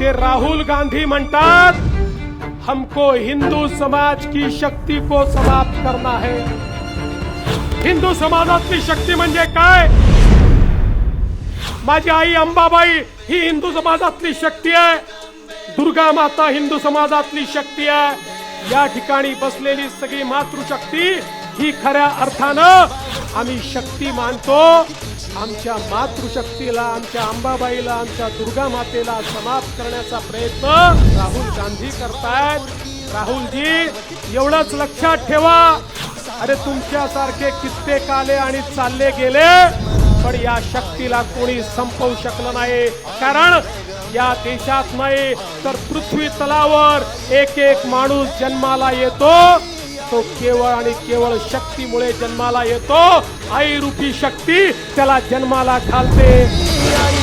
ते राहुल गांधी म्हणतात हमको हिंदू समाज की शक्ती को समाप्त करना है. हिंदू समाजातली शक्ती म्हणजे काय? माझी आई अंबाबाई ही हिंदू समाजातली शक्ती आहे. दुर्गा माता हिंदू समाजातली शक्ती आहे. या ठिकाणी बसलेली सगळी मातृशक्ती ही खऱ्या अर्थानं आम्ही शक्ती मानतो. आमच्या मातृशक्तीला आमच्या अंबाबाईला आमच्या दुर्गा मातेला समाप्त करण्याचा प्रयत्न राहुल गांधी करतायत. राहुलजी एवढंच लक्षात ठेवा. अरे तुमच्यासारखे कित्येक आले आणि चालले गेले पण या शक्तीला कोणी संपवू शकलं नाही. कारण या देशात नाही तर पृथ्वी तलावर एक एक माणूस जन्माला येतो. तो केवळ आणि केवळ शक्तीमुळे जन्माला येतो. आई रूपी शक्ती त्याला जन्माला घालते. आई